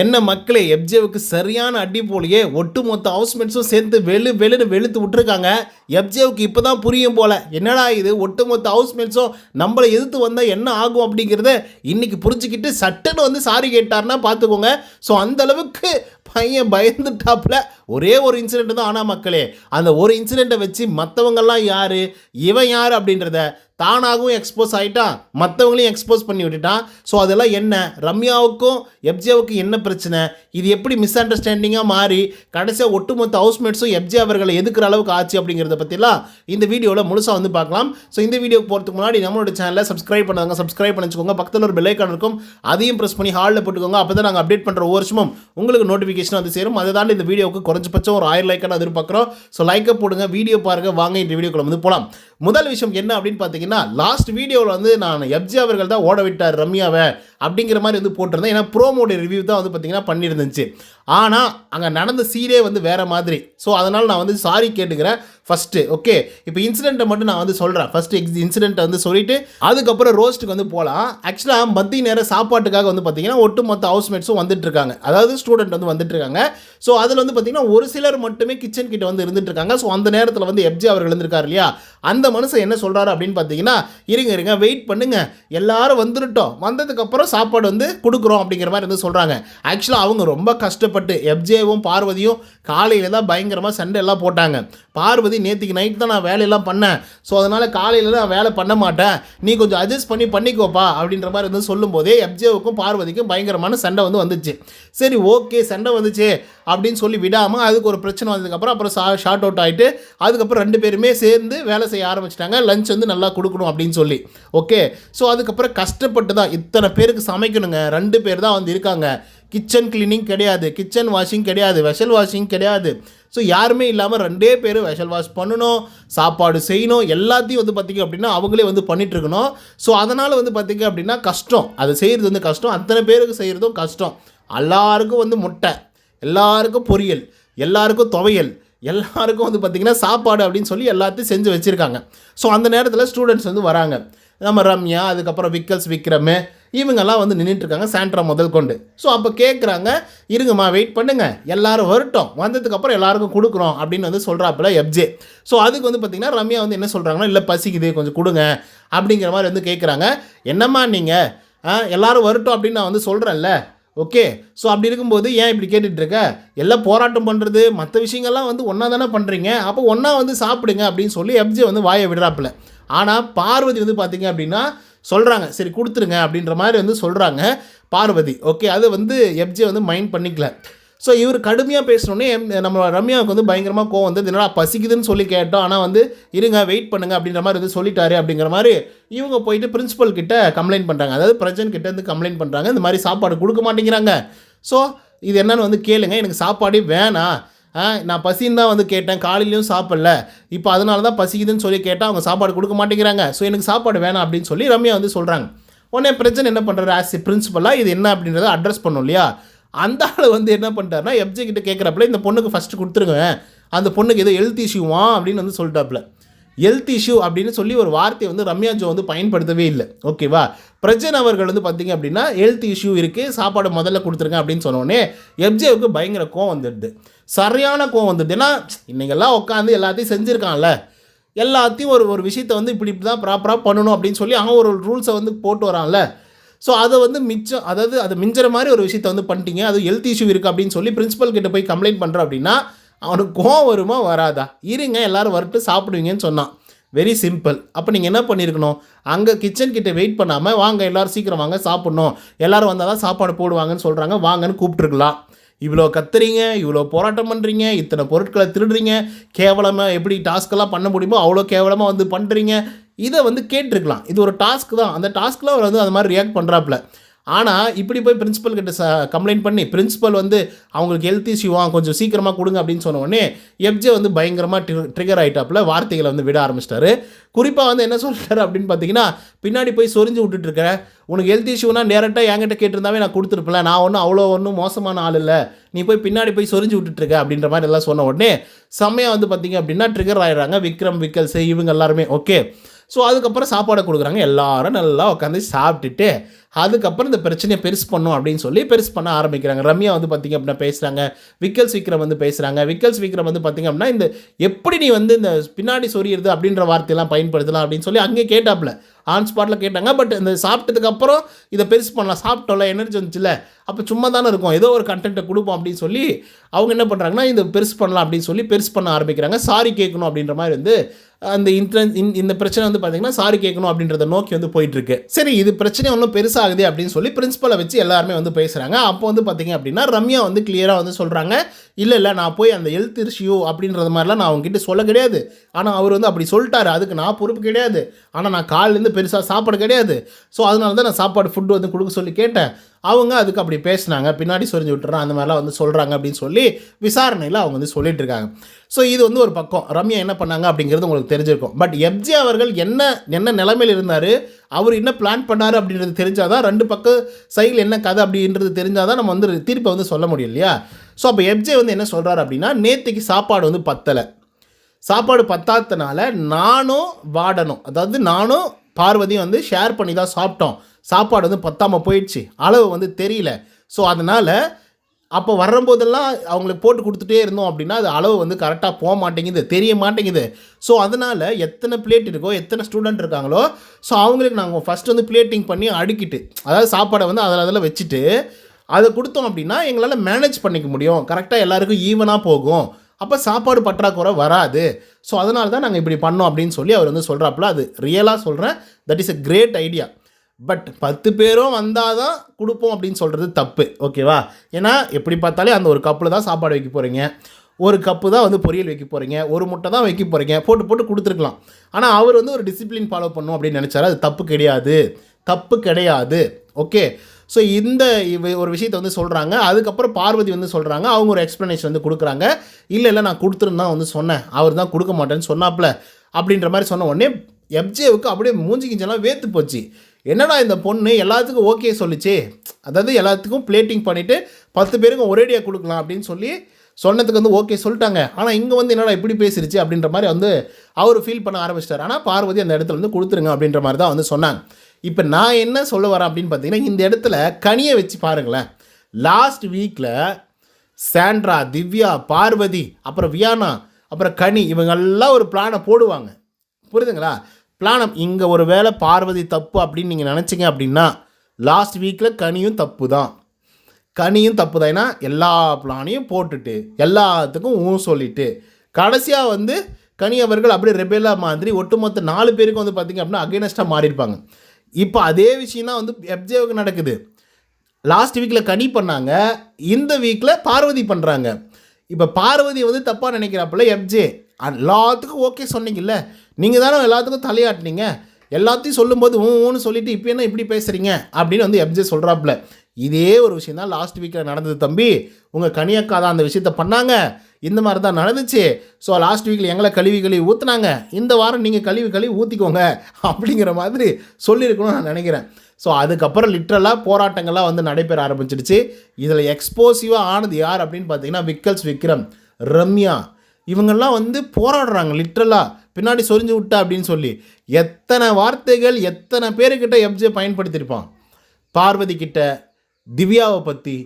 என்ன மக்களே எப்ஜேவுக்கு சரியான அடி போலியே ஒட்டுமொத்த ஹவுஸ்மேட்ஸும் சேர்ந்து வெளு வெளுன்னு வெளுத்து விட்டுருக்காங்க. எப்ஜேவுக்கு இப்போ தான் புரியும் போல. என்னடா இது? ஒட்டுமொத்த ஹவுஸ்மேட்ஸும் நம்மளை எதிர்த்து வந்தால் என்ன ஆகும் அப்படிங்கிறத இன்னைக்கு புரிஞ்சுக்கிட்டு சட்டுன்னு வந்து சாரி கேட்டார்னா பார்த்துக்கோங்க ஸோ அந்த அளவுக்கு பையன் பயந்துட்டாப்புல. ஒரே ஒரு இன்சிடெண்ட் தான் ஆனால் மக்களே. அந்த ஒரு இன்சிடெண்ட்டை வச்சு மற்றவங்கெல்லாம் யார்? இவன் யார் அப்படின்றத தானாகவும் எக்ஸ்போஸ் ஆகிட்டான் மற்றவங்களையும் எக்ஸ்போஸ் பண்ணி விட்டுட்டான். ஸோ அதெல்லாம் என்ன? ரம்யாவுக்கும் எப்ஜேவுக்கும் என்ன பிரச்சனை? இது எப்படி மிஸ் அண்டர்ஸ்டாண்டிங்காக மாறி கடைசியாக ஒட்டுமொத்த ஹவுஸ்மேட்ஸும் எப்ஜே அவர்களை எதுக்குற அளவுக்கு ஆச்சு அப்படிங்கிறத பற்றிலாம் இந்த வீடியோவில் முழுசாக வந்து பார்க்கலாம். ஸோ இந்த வீடியோக்கு போகிறதுக்கு முன்னாடி நம்மளோட சேனலை சப்ஸ்கிரைப் பண்ணாங்க சப்ஸ்கிரைப் பண்ணிக்கோங்க பக்கத்தில் ஒரு பெல்லைக்கான் இருக்கும். அதையும் ப்ரெஸ் பண்ணி ஹாலில் போட்டுக்கோங்க. அப்போ தான் நாங்கள் அப்டேட் பண்ணுற ஒவ்வொரு வருஷமும் உங்களுக்கு நோட்டிஃபிகேஷன் வந்து சேரும். அதை தாண்டி இந்த வீடியோவுக்கு குறைஞ்சபட்சம் ஒரு ஆயிரம் லைக்கான எதிர்பார்க்குறோம். ஸோ லைக்கை போடுங்க வீடியோ பாருங்கள் வாங்க இந்த வீடியோக்குள்ள வந்து போகலாம் முதல் விஷயம் என்ன அப்படின்னு பார்த்தீங்கன்னா லாஸ்ட் வீடியோவில் வந்து நான் எப்ஜி அவர்கள் தான் ஓட விட்டார் ரம்யாவை அப்படிங்கிற மாதிரி வந்து போட்டிருந்தேன். ஏன்னா ப்ரோமோட ரிவ்யூ தான் வந்து பார்த்தீங்கன்னா பண்ணியிருந்துச்சு. ஆனால் அங்கே நடந்த சீனே வந்து வேறு மாதிரி. ஸோ அதனால் நான் வந்து சாரி கேட்டுக்கிறேன். ஃபஸ்ட்டு ஓகே இப்போ இன்சிடெண்ட்டை மட்டும் நான் வந்து சொல்கிறேன் ஃபஸ்ட்டு எக்ஸ் இன்சிடெண்ட்டை வந்து சொல்லிட்டு அதுக்கப்புறம் ரோஸ்ட்டுக்கு வந்து போகலாம் ஆக்சுவலாக மத்திய நேரம் சாப்பாட்டுக்காக வந்து பார்த்தீங்கன்னா ஒட்டுமொத்த ஹவுஸ்மேட்ஸும் வந்துட்டுருக்காங்க. அதாவது ஸ்டூடெண்ட் வந்து வந்துட்டு இருக்காங்க ஸோ அதில் வந்து பார்த்தீங்கன்னா ஒரு சிலர் மட்டுமே கிச்சன் கிட்ட வந்து இருந்துட்டு இருக்காங்க ஸோ அந்த நேரத்தில் வந்து எப்ஜி அவர் இருந்திருக்காரு இல்லையா? அந்த மனுஷன் என்ன சொல்கிறாரு அப்படின்னு பார்த்தீங்கன்னா இருங்க இருங்க வெயிட் பண்ணுங்கள் எல்லாரும் வந்துருட்டோம். வந்ததுக்கப்புறம் சாப்பாடு வந்து கொடுக்குறோம் அப்படிங்கிற மாதிரி வந்து சொல்கிறாங்க ஆக்சுவலாக அவங்க ரொம்ப கஷ்டம் கஷ்டப்பட்டு எப்ஜேவும் பார்வதியும் காலையில் தான் பயங்கரமாக சண்டை எல்லாம் போட்டாங்க. பார்வதி நேற்றுக்கு நைட் தான் நான் வேலையெல்லாம் பண்ணேன். ஸோ அதனால் காலையில் நான் வேலை பண்ண மாட்டேன். நீ கொஞ்சம் அட்ஜஸ்ட் பண்ணி பண்ணிக்கோப்பா அப்படின்ற மாதிரி வந்து சொல்லும்போதே எப்ஜேவுக்கும் பார்வதிக்கும் பயங்கரமான சண்டை வந்து வந்துச்சு. சரி ஓகே சண்டை வந்துச்சு அப்படின்னு சொல்லி விடாமல் அதுக்கு ஒரு பிரச்சனை வந்ததுக்கப்புறம் அப்புறம் சா ஷார்ட் அவுட் ஆகிட்டு அதுக்கப்புறம் ரெண்டு பேருமே சேர்ந்து வேலை செய்ய ஆரம்பிச்சிட்டாங்க. லஞ்ச் வந்து நல்லா கொடுக்கணும் அப்படின்னு சொல்லி. ஓகே ஸோ அதுக்கப்புறம் கஷ்டப்பட்டு தான் இத்தனை பேருக்கு சமைக்கணுங்க. ரெண்டு பேர் தான் வந்து இருக்காங்க. கிச்சன் கிளீனிங் கிடையாது கிச்சன் வாஷிங் கிடையாது வெஷல் வாஷிங் கிடையாது. ஸோ யாருமே இல்லாமல் ரெண்டே பேர் வெஷல் வாஷ் பண்ணணும் சாப்பாடு செய்யணும் எல்லாத்தையும் வந்து பார்த்திங்க அப்படின்னா அவங்களே வந்து பண்ணிகிட்ருக்கணும் ஸோ அதனால் வந்து பார்த்திங்க அப்படின்னா கஷ்டம். அது செய்கிறது வந்து கஷ்டம். அத்தனை பேருக்கு செய்கிறதும் கஷ்டம். எல்லாருக்கும் வந்து முட்டை எல்லாருக்கும் பொரியல் எல்லாருக்கும் துவையல் எல்லாருக்கும் வந்து பார்த்திங்கன்னா சாப்பாடு அப்படின்னு சொல்லி எல்லாத்தையும் செஞ்சு வச்சுருக்காங்க. ஸோ அந்த நேரத்தில் ஸ்டூடெண்ட்ஸ் வந்து வராங்க. நம்ம ரம்யா அதுக்கப்புறம் விக்கல்ஸ் விக்ரமு இவங்கெல்லாம் வந்து நின்றுட்டுருக்காங்க சாண்ட்ரா முதல் கொண்டு. ஸோ அப்போ கேட்குறாங்க இருங்கம்மா வெயிட் பண்ணுங்கள் எல்லாரும் வரட்டும். வந்ததுக்கப்புறம் எல்லாருக்கும் கொடுக்குறோம் அப்படின்னு வந்து சொல்கிறாப்புல எப்ஜே ஸோ அதுக்கு வந்து பார்த்திங்கன்னா ரம்யா வந்து என்ன சொல்கிறாங்கன்னா இல்லை பசிக்குது கொஞ்சம் கொடுங்க அப்படிங்கிற மாதிரி வந்து கேட்குறாங்க என்னம்மா நீங்கள் எல்லாரும் வரட்டும் அப்படின்னு நான் வந்து சொல்கிறேன்ல ஓகே ஸோ அப்படி இருக்கும்போது ஏன் இப்படி கேட்டுட்ருக்க எல்லாம் போராட்டம் பண்ணுறது மற்ற விஷயங்கள்லாம் வந்து ஒன்றா தானே பண்ணுறீங்க அப்போ ஒன்றா வந்து சாப்பிடுங்க அப்படின்னு சொல்லி எப்ஜே வந்து வாயை விடுறாப்புல. ஆனால் பார்வதி வந்து பார்த்தீங்க அப்படின்னா சொல்கிறாங்க சரி கொடுத்துருங்க அப்படின்ற மாதிரி வந்து சொல்கிறாங்க பார்வதி. ஓகே அது வந்து எப்ஜே வந்து மைண்ட் பண்ணிக்கல. ஸோ இவர் கடுமையாக பேசினோடனே நம்ம ரம்யாவுக்கு வந்து பயங்கரமாக கோவம் வந்து என்னடா பசிக்குதுன்னு சொல்லி கேட்டோம். ஆனால் வந்து இருங்க வெயிட் பண்ணுங்க அப்படின்ற மாதிரி வந்து சொல்லிட்டாரு அப்படிங்கிற மாதிரி இவங்க போயிட்டு பிரின்ஸிபல் கிட்ட கம்ப்ளைண்ட் பண்ணுறாங்க அதாவது பிரஜன் கிட்ட வந்து கம்ப்ளைண்ட் பண்ணுறாங்க இந்த மாதிரி சாப்பாடு கொடுக்க மாட்டேங்கிறாங்க. ஸோ இது என்னன்னு வந்து கேளுங்க. எனக்கு சாப்பாடே வேணாம். நான் பசின்னு தான் வந்து கேட்டேன். காலையிலையும் சாப்பிடல. இப்போ அதனால தான் பசிக்குதுன்னு சொல்லி கேட்டால் அவங்க சாப்பாடு கொடுக்க மாட்டேங்கிறாங்க. ஸோ எனக்கு சாப்பாடு வேணாம் அப்படின்னு சொல்லி ரம்யா வந்து சொல்கிறாங்க உடனே பிரச்சனை என்ன பண்ணுறாரு ஆஸ் பிரின்சிபலாக இது என்ன அப்படின்றத அட்ரஸ் பண்ணும் இல்லையா? அந்த ஆள் வந்து என்ன பண்ணிட்டாருன்னா எப்ஜி கிட்ட கேட்குறப்பல இந்த பொண்ணுக்கு ஃபஸ்ட்டு கொடுத்துருங்க. அந்த பொண்ணுக்கு ஏதோ ஹெல்த் இஷ்யூவா அப்படின்னு வந்து சொல்லிட்டாப்புல. ஹெல்த் இஷ்யூ அப்படின்னு சொல்லி ஒரு வார்த்தையை வந்து ரம்யா ஜோ வந்து பயன்படுத்தவே இல்லை. ஓகேவா பிரஜன் அவர்கள் வந்து பார்த்தீங்க அப்படின்னா ஹெல்த் இஷ்யூ இருக்குது சாப்பாடு முதல்ல கொடுத்துருங்க அப்படின்னு சொன்னோடனே எப்ஜேவுக்கு பயங்கர கோவம் வந்துடுது. சரியான கோவம் வந்துடுது. ஏன்னா இன்னைக்கெல்லாம் உட்காந்து எல்லாத்தையும் செஞ்சுருக்கான்ல. எல்லாத்தையும் ஒரு ஒரு விஷயத்தை வந்து இப்படி இப்படி தான் ப்ராப்பராக பண்ணணும் அப்படின்னு சொல்லி அவன் ஒரு ரூல்ஸை வந்து போட்டு வரான்ல. ஸோ அதை வந்து மிச்சம் அதாவது அது மிஞ்சுற மாதிரி ஒரு விஷயத்தை வந்து பண்ணிட்டீங்க. அது ஹெல்த் இஷ்யூ இருக்குது அப்படின்னு சொல்லி பிரின்சிபல் கிட்ட போய் கம்ப்ளைண்ட் பண்ணுறோம் அப்படின்னா அவனுக்கு கோவம் வருமா வராதா? இருங்க எல்லாரும் வரட்டு சாப்பிடுவீங்கன்னு சொன்னான். வெரி சிம்பிள் அப்போ நீங்கள் என்ன பண்ணியிருக்கணும் அங்கே கிச்சன் கிட்டே வெயிட் பண்ணாமல் வாங்க எல்லாரும் சீக்கிரம் வாங்க சாப்பிட்ணும். எல்லோரும் வந்தால் தான் சாப்பாடு போடுவாங்கன்னு சொல்கிறாங்க வாங்கன்னு கூப்பிட்ருக்கலாம் இவ்வளோ கத்துறீங்க இவ்வளோ போராட்டம் பண்ணுறீங்க இத்தனை பொருட்களை திருடுறீங்க கேவலமாக எப்படி டாஸ்க்கெல்லாம் பண்ண முடியுமோ அவ்வளோ கேவலமாக வந்து பண்ணுறீங்க இதை வந்து கேட்டிருக்கலாம். இது ஒரு டாஸ்க் தான். அந்த டாஸ்க்கில் அவர் வந்து அது மாதிரி ரியாக்ட் பண்ணுறாப்புல ஆனால் இப்படி போய் பிரின்ஸிபல் கிட்ட ச கம்ப்ளைண்ட் பண்ணி பிரின்ஸிபல் வந்து அவங்களுக்கு ஹெல்த் இஷ்யூவா கொஞ்சம் சீக்கிரமாக கொடுங்க அப்படின்னு சொன்ன உடனே எப்ஜே வந்து பயங்கரமாக ட்ரிகர் ஆகிட்டாப்பில் வார்த்தைகளை வந்து விட ஆரம்பிச்சிட்டாரு. குறிப்பாக வந்து என்ன சொல்கிறார் அப்படின்னு பார்த்தீங்கன்னா பின்னாடி போய் சொரிஞ்சு விட்டுட்டு இருக்கிற உனக்கு ஹெல்த் இஷ்யூனா டேரெக்டாக என்கிட்ட கேட்டிருந்தாவே நான் கொடுத்துருப்பேன் நான் ஒன்றும் அவ்வளோ ஒன்றும் மோசமான ஆள் இல்லை. நீ போய் பின்னாடி போய் சொரிஞ்சு விட்டுட்டுருக்க அப்படின்ற மாதிரி எல்லாம் சொன்ன உடனே செம்மையாக வந்து பார்த்தீங்க அப்படின்னா ட்ரிகர் ஆயிடுறாங்க. விக்ரம் விக்கல்ஸ் இவங்க எல்லாருமே ஓகே ஸோ அதுக்கப்புறம் சாப்பாடை கொடுக்குறாங்க. எல்லாரும் நல்லா உட்காந்து சாப்பிட்டுட்டு அதுக்கப்புறம் இந்த பிரச்சனையை பெருசு பண்ணும் அப்படின்னு சொல்லி பெருசு பண்ண ஆரம்பிக்கிறாங்க. ரம்யா வந்து பார்த்திங்க அப்படின்னா பேசுகிறாங்க விக்கல்ஸ் விக்ரம் வந்து பேசுகிறாங்க விக்கல்ஸ் விக்ரம் வந்து பார்த்திங்க அப்படின்னா இந்த எப்படி நீ வந்து இந்த பின்னாடி சொரியிறது அப்படின்ற வார்த்தையெல்லாம் பயன்படுத்தலாம் அப்படின்னு சொல்லி அங்கே கேட்டாப்புல. ஆன் ஸ்பாட்டில் கேட்டாங்க. பட் இந்த சாப்பிட்டதுக்கப்புறம் இதை பெருசு பண்ணலாம். சாப்பிட்டோம்ல எனர்ஜி வந்துச்சுல. அப்போ சும்மா தானே இருக்கும். ஏதோ ஒரு கண்டென்ட்டை கொடுப்போம் அப்படின்னு சொல்லி அவங்க என்ன பண்ணுறாங்கன்னா இந்த பெருசு பண்ணலாம் அப்படின்னு சொல்லி பெருசு பண்ண ஆரம்பிக்கிறாங்க. சாரி கேட்கணும் அப்படின்ற மாதிரி வந்து அந்த இன்ட்ரன்ஸ் இந்த பிரச்சனை வந்து பார்த்திங்கன்னா சாரி கேட்கணும் அப்படின்றத நோக்கி வந்து போயிட்டுருக்கு சரி இது பிரச்சனை ஒன்றும் ஆகுது அப்படின்னு சொல்லி பிரின்ஸிபலை வச்சு எல்லாருமே வந்து பேசுகிறாங்க அப்போ வந்து பார்த்தீங்க அப்படின்னா ரம்யா வந்து கிளியராக வந்து சொல்கிறாங்க இல்லை இல்லை நான் போய் அந்த ஹெல்த் இஷ்யூ அப்படின்றது மாதிரிலாம் நான் அவங்ககிட்ட சொல்ல கிடையாது. ஆனால் அவர் வந்து அப்படி சொல்லிட்டாரு. அதுக்கு நான் பொறுப்பு கிடையாது. ஆனால் நான் காலிலேருந்து பெருசாக சாப்பாடு கிடையாது. ஸோ அதனால தான் நான் சாப்பாடு ஃபுட்டு வந்து கொடுக்க சொல்லி கேட்டேன். அவங்க அதுக்கு அப்படி பேசினாங்க. பின்னாடி சொரிஞ்சு விட்டுறான் அந்த மாதிரிலாம் வந்து சொல்கிறாங்க அப்படின்னு சொல்லி விசாரணையில் அவங்க வந்து சொல்லிட்டு இருக்காங்க. ஸோ இது வந்து ஒரு பக்கம். ரம்யா என்ன பண்ணாங்க அப்படிங்கிறது உங்களுக்கு தெரிஞ்சிருக்கும். பட் எப்ஜே அவர்கள் என்ன என்ன நிலைமையில் இருந்தார்? அவர் என்ன பிளான் பண்ணார் அப்படின்றது தெரிஞ்சாதான் ரெண்டு பக்கம் சைடில் என்ன கதை அப்படின்றது தெரிஞ்சாதான் நம்ம வந்து தீர்ப்பை வந்து சொல்ல முடியும் இல்லையா? ஸோ அப்போ எப்ஜே வந்து என்ன சொல்கிறார் அப்படின்னா நேற்றுக்கு சாப்பாடு வந்து பத்தலை. சாப்பாடு பத்தாததுனால நானும் வாடனும். அதாவது நானும் பார்வதியும் வந்து ஷேர் பண்ணி தான் சாப்பிட்டோம். சாப்பாடு வந்து பத்தாமல் போயிடுச்சு. அளவு வந்து தெரியல. ஸோ அதனால் அப்போ வரும்போதெல்லாம் அவங்களுக்கு போட்டு கொடுத்துட்டே இருந்தோம் அப்படின்னா அது அளவு வந்து கரெக்டாக போக மாட்டேங்குது தெரிய மாட்டேங்குது. ஸோ அதனால் எத்தனை பிளேட் இருக்கோ எத்தனை ஸ்டூடெண்ட் இருக்காங்களோ ஸோ அவங்களுக்கு நாங்கள் ஃபஸ்ட் வந்து பிளேட்டிங் பண்ணி அடுக்கிட்டு அதாவது சாப்பாடை வந்து அதில் அதில் வச்சுட்டு அதை கொடுத்தோம் அப்படின்னா எங்களால் மேனேஜ் பண்ணிக்க முடியும். கரெக்டாக எல்லாருக்கும் ஈவனாக போகும். அப்போ சாப்பாடு பற்றாக்குறை வராது. ஸோ அதனால தான் நாங்கள் இப்படி பண்ணோம் அப்படின்னு சொல்லி அவர் வந்து சொல்கிறாப்புல அது ரியலாக சொல்கிறேன் that is a great idea but பத்து பேரும் வந்தால் தான் கொடுப்போம் அப்படின்னு சொல்கிறது தப்பு. ஓகேவா ஏன்னா எப்படி பார்த்தாலே அந்த ஒரு கப்பில் தான் சாப்பாடு வைக்க போகிறீங்க ஒரு கப்பு தான் வந்து பொரியல் வைக்க போகிறீங்க ஒரு முட்டை தான் வைக்க போகிறீங்க போட்டு போட்டு கொடுத்துருக்கலாம். ஆனால் அவர் வந்து ஒரு டிசிப்ளின் ஃபாலோ பண்ணும் அப்படின்னு நினச்சாரு. அது தப்பு கிடையாது. தப்பு கிடையாது. ஓகே ஸோ இந்த ஒரு விஷயத்தை வந்து சொல்கிறாங்க அதுக்கப்புறம் பார்வதி வந்து சொல்கிறாங்க அவங்க ஒரு எக்ஸ்ப்ளனேஷன் வந்து கொடுக்குறாங்க. இல்லை இல்லை நான் கொடுத்துருந்தான் வந்து சொன்னேன். அவர் தான் கொடுக்க மாட்டேன்னு சொன்னாப்புல அப்படின்ற மாதிரி சொன்ன உடனே எப்ஜேவுக்கு அப்படியே மூஞ்சி கிஞ்செல்லாம் வேத்து போச்சு. என்னடா இந்த பொண்ணு? எல்லாத்துக்கும் ஓகே சொல்லிச்சு. அதாவது எல்லாத்துக்கும் பிளேட்டிங் பண்ணிவிட்டு பத்து பேருக்கும் ஒரேடியாக கொடுக்கலாம். அப்படின்னு சொல்லி சொன்னதுக்கு வந்து ஓகே சொல்லிட்டாங்க. ஆனால் இங்கே வந்து என்னடா இப்படி பேசிருச்சு அப்படின்ற மாதிரி வந்து அவர் ஃபீல் பண்ண ஆரம்பிச்சிட்டார். ஆனால் பார்வதி அந்த இடத்துல வந்து கொடுத்துருங்க அப்படின்ற மாதிரி தான் வந்து சொன்னாங்க. இப்போ நான் என்ன சொல்ல வரேன் அப்படின்னு பார்த்தீங்கன்னா இந்த இடத்துல கனியை வச்சு பாருங்களேன். லாஸ்ட் வீக்கில் சாண்ட்ரா திவ்யா பார்வதி அப்புறம் வியானா அப்புறம் கனி இவங்கெல்லாம் ஒரு பிளானை போடுவாங்க. புரியுதுங்களா? பிளானம் இங்கே ஒரு வேளை பார்வதி தப்பு அப்படின்னு நீங்கள் நினச்சிங்க அப்படின்னா லாஸ்ட் வீக்கில் கனியும் தப்பு தான் கனியும் தப்பு தான் ஏன்னா எல்லா பிளானையும் போட்டுட்டு எல்லாத்துக்கும் ஊ சொல்லிட்டு கடைசியாக வந்து கனி அவர்கள் அப்படியே ரெபேலா மாதிரி ஒட்டுமொத்த நாலு பேருக்கு வந்து பார்த்திங்க அப்படின்னா அகேனஸ்டாக மாறியிருப்பாங்க. இப்போ அதே விஷயம் தான் வந்து எப்ஜேவுக்கு நடக்குது. லாஸ்ட் வீக்கில் கனி பண்ணாங்க. இந்த வீக்கில் பார்வதி பண்ணுறாங்க இப்போ பார்வதி வந்து தப்பாக நினைக்கிறாப்புல எப்ஜே எல்லாத்துக்கும் ஓகே சொன்னீங்கல்ல. நீங்கள் தானே எல்லாத்துக்கும் தலையாட்டினீங்க. எல்லாத்தையும் சொல்லும்போது ஊன்னு சொல்லிவிட்டு இப்போ என்ன இப்படி பேசுகிறீங்க அப்படின்னு வந்து எப்ஜே சொல்கிறாப்புல இதே ஒரு விஷயம் தான் லாஸ்ட் வீக்கில் நடந்தது தம்பி. உங்கள் கனியக்கா தான் அந்த விஷயத்த பண்ணாங்க. இந்த மாதிரி தான் நடந்துச்சு. ஸோ லாஸ்ட் வீக்கில் எங்களை கழுவி கழுவி ஊற்றுனாங்க இந்த வாரம் நீங்கள் கழுவி கழுவி ஊற்றிக்கோங்க அப்படிங்கிற மாதிரி சொல்லியிருக்கணும்னு நான் நினைக்கிறேன். ஸோ அதுக்கப்புறம் லிட்ரலாக போராட்டங்கள்லாம் வந்து நடைபெற ஆரம்பிச்சிடுச்சு. இதில் எக்ஸ்போசிவாக ஆனது யார் அப்படின்னு பார்த்தீங்கன்னா விக்கல்ஸ் விக்ரம் ரம்யா. இவங்கெல்லாம் வந்து போராடுறாங்க லிட்ரலாக பின்னாடி சொரிஞ்சு விட்டா அப்படின்னு சொல்லி. எத்தனை வார்த்தைகள் எத்தனை பேருக்கிட்ட எப்ஜே பயன்படுத்தியிருப்பான்? பார்வதி கிட்ட திவ்யாவை பற்றி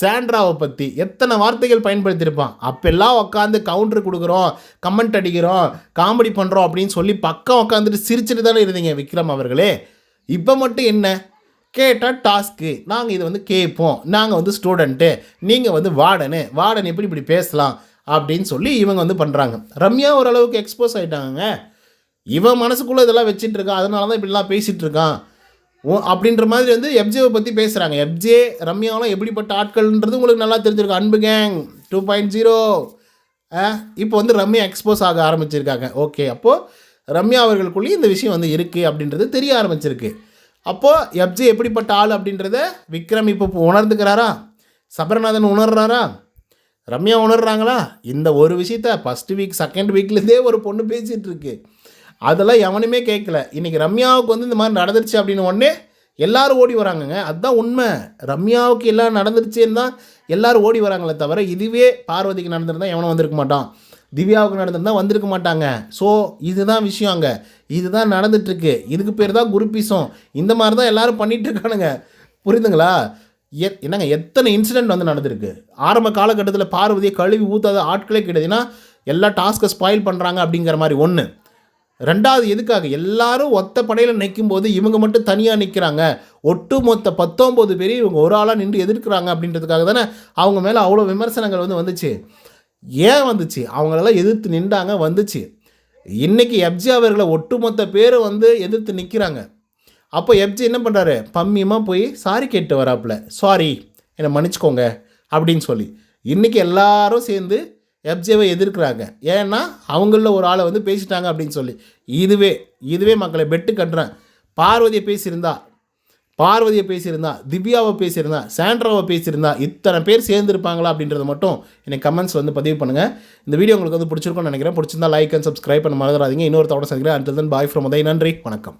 சாண்ட்ராவை பற்றி எத்தனை வார்த்தைகள் பயன்படுத்தியிருப்பான்? அப்பெல்லாம் உட்காந்து கவுண்டர் கொடுக்குறோம் கமெண்ட் அடிக்கிறோம் காமெடி பண்ணுறோம் அப்படின்னு சொல்லி பக்கம் உட்காந்துட்டு சிரிச்சிட்டு தானே இருந்தீங்க விக்ரம் அவர்களே. இப்போ மட்டும் என்ன? கேட்டால் டாஸ்க்கு நாங்கள் இதை வந்து கேட்போம். நாங்கள் வந்து ஸ்டூடெண்ட்டு நீங்கள் வந்து வார்டனு. வார்டன் எப்படி இப்படி பேசலாம் அப்படின்னு சொல்லி இவங்க வந்து பண்ணுறாங்க ரம்யா ஓரளவுக்கு எக்ஸ்போஸ் ஆகிட்டாங்க இவன் மனசுக்குள்ளே இதெல்லாம் வச்சுட்டு இருக்கான் அதனால தான் இப்படிலாம் பேசிகிட்டு இருக்கான். அப்படின்ற மாதிரி வந்து எப்ஜேவை பற்றி பேசுகிறாங்க எப்ஜே ரம்யாவெலாம் எப்படிப்பட்ட ஆட்கள்ன்றது உங்களுக்கு நல்லா தெரிஞ்சிருக்கும். அன்பு கேங் டூ பாயிண்ட் ஜீரோ இப்போ வந்து ரம்யா எக்ஸ்போஸ் ஆக ஆரம்பிச்சிருக்காங்க. ஓகே அப்போது ரம்யா அவர்களுக்குள்ளேயும் இந்த விஷயம் வந்து இருக்குது அப்படின்றது தெரிய ஆரம்பிச்சிருக்கு. அப்போது எப்ஜே எப்படிப்பட்ட ஆள் அப்படின்றத விக்ரம் இப்போ உணர்ந்துக்கிறாரா? சபரநாதன் உணர்றாரா? ரம்யா உணர்றாங்களா? இந்த ஒரு விஷயத்த ஃபஸ்ட் வீக் செகண்ட் வீக்லேருந்தே ஒரு பொண்ணு பேசிகிட்ருக்கு அதெல்லாம் எவனுமே கேட்கல இன்றைக்கி ரம்யாவுக்கு வந்து இந்த மாதிரி நடந்துருச்சு அப்படின்னு உடனே எல்லாரும் ஓடி வராங்கங்க. அதுதான் உண்மை. ரம்யாவுக்கு எல்லாம் நடந்துருச்சுன்னு தான் எல்லோரும் ஓடி வராங்களே தவிர இதுவே பார்வதிக்கு நடந்திருந்தால் எவனும் வந்திருக்க மாட்டான். திவ்யாவுக்கு நடந்திருந்தா வந்திருக்க மாட்டாங்க. ஸோ இதுதான் விஷயம் அங்கே இதுதான் நடந்துட்டுருக்கு. இதுக்கு பேர் தான் குருப்பீசம் இந்த மாதிரி தான் எல்லோரும் பண்ணிகிட்ருக்கானுங்க புரியுதுங்களா? எ என்னங்க எத்தனை இன்சிடென்ட் வந்து நடந்திருக்கு? ஆரம்ப காலகட்டத்தில் பார்வதியை கழுவி ஊற்றாத ஆட்களே கிடையாதுன்னா எல்லா டாஸ்க்கை ஸ்பாயில் பண்ணுறாங்க அப்படிங்கிற மாதிரி ஒன்று ரெண்டாவது எதுக்காக? எல்லாரும் ஒத்த படையில் நிற்கும் போது இவங்க மட்டும் தனியாக நிற்கிறாங்க ஒட்டு மொத்த பத்தொம்போது பேர் இவங்க ஒரு ஆளாக நின்று எதிர்க்கிறாங்க அப்படின்றதுக்காக தானே அவங்க மேலே அவ்வளோ விமர்சனங்கள் வந்து வந்துச்சு. ஏன் வந்துச்சு? அவங்களெல்லாம் எதிர்த்து நின்றாங்க வந்துச்சு. இன்றைக்கி எப்ஜி அவர்களை ஒட்டுமொத்த பேர் வந்து எதிர்த்து நிற்கிறாங்க அப்போ எப்ஜி என்ன பண்ணுறாரு பம்மியமாக போய் சாரி கேட்டு வராப்புல. சாரி என்னை மன்னிச்சுக்கோங்க அப்படின்னு சொல்லி. இன்றைக்கி எல்லாரும் சேர்ந்து எப்ஜேவை எதிர்க்கிறாங்க. ஏன்னா அவங்கள ஒரு ஆளை வந்து பேசிட்டாங்க அப்படின்னு சொல்லி. இதுவே இதுவே மக்களை பெட்டு கட்டுறேன். பார்வதியை பேசியிருந்தா பார்வதியை பேசியிருந்தா திவ்யாவை பேசியிருந்தா சாண்ட்ராவை பேசியிருந்தா இத்தனை பேர் சேர்ந்துருப்பாங்களா அப்படின்றத மட்டும் எனக்கு கமெண்ட்ஸ் வந்து பதிவு பண்ணுங்கள் இந்த வீடியோ உங்களுக்கு வந்து பிடிச்சிருக்கும்னு நினைக்கிறேன். பிடிச்சிருந்தா லைக் அண்ட் சப்ஸ்கிரைப் பண்ண மறந்துடாதீங்க. இன்னொரு தவிர சந்திக்கிறேன். And then bye from Uday நன்றி. வணக்கம்.